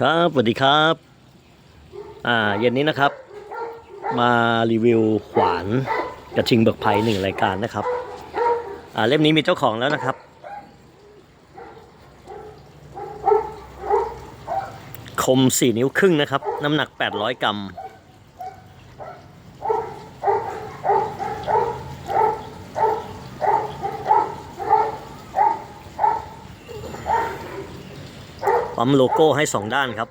ครับสวัสดีครับ อ่าเย็นนี้นะครับ มารีวิวขวานกระชิงเบิกภัยหนึ่งรายการนะครับ อ่าเล่มนี้มีเจ้าของแล้วนะครับ คม 4 นิ้วครึ่งนะครับ น้ำหนัก 800 กรัม ปั๊มโลโก้ให้ 2 ด้านครับ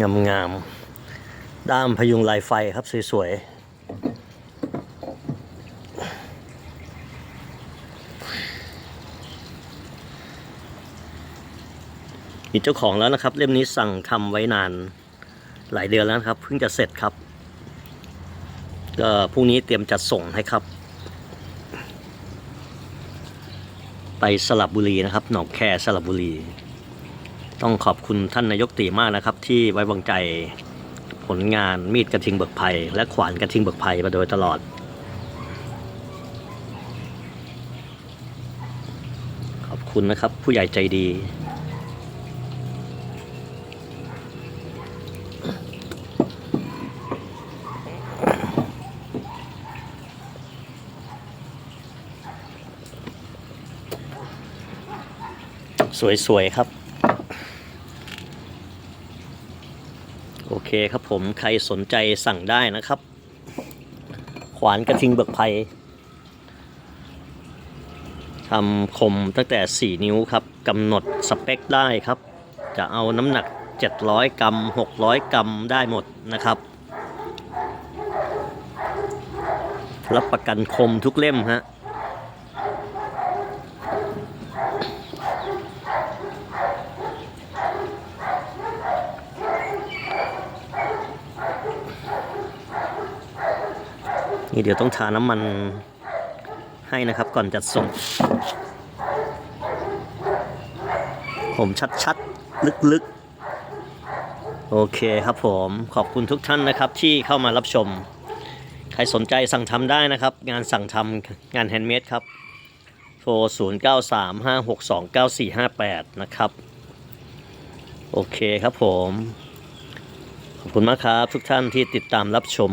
งามงามๆด้ามพยุงลายไฟครับ สวย ๆ มีเจ้าของแล้วนะครับ เล่มนี้สั่งทำไว้นานหลายเดือนแล้วนะครับ เพิ่งจะเสร็จครับก็พรุ่งนี้เตรียมจัดส่งให้ครับ ไปสลับบุรีนะครับ หนองแคสลับบุรี ต้องขอบคุณท่านนายกตีมากนะครับ ที่ไว้วางใจผลงานมีดกระทิงเบิกไผ่และขวานกระทิงเบิกไผ่มาโดยตลอด ขอบคุณนะครับ ผู้ใหญ่ใจดี สวยๆครับ โอเคครับผมใครสนใจสั่งได้นะครับ ขวานกระทิงเบิกไผ่ทำคมตั้งแต่ 4 นิ้วครับกำหนดสเปคได้ครับ จะเอาน้ำหนัก 700 กรัม 600 กรัมได้หมดนะครับ รับประกันคมทุกเล่มฮะ นี่เดี๋ยวต้องทาน้ำมันให้นะครับก่อนจัดส่ง ผมชัดๆ ลึกๆ โอเคครับผมขอบคุณทุกท่านนะครับที่เข้ามารับชม ใครสนใจสั่งทำได้นะครับ งานสั่งทำงานแฮนด์เมดครับโทร0 9 3 5 6 2 9 4 5 8 นะครับ โอเคครับผม ขอบคุณมากครับทุกท่านที่ติดตามรับชม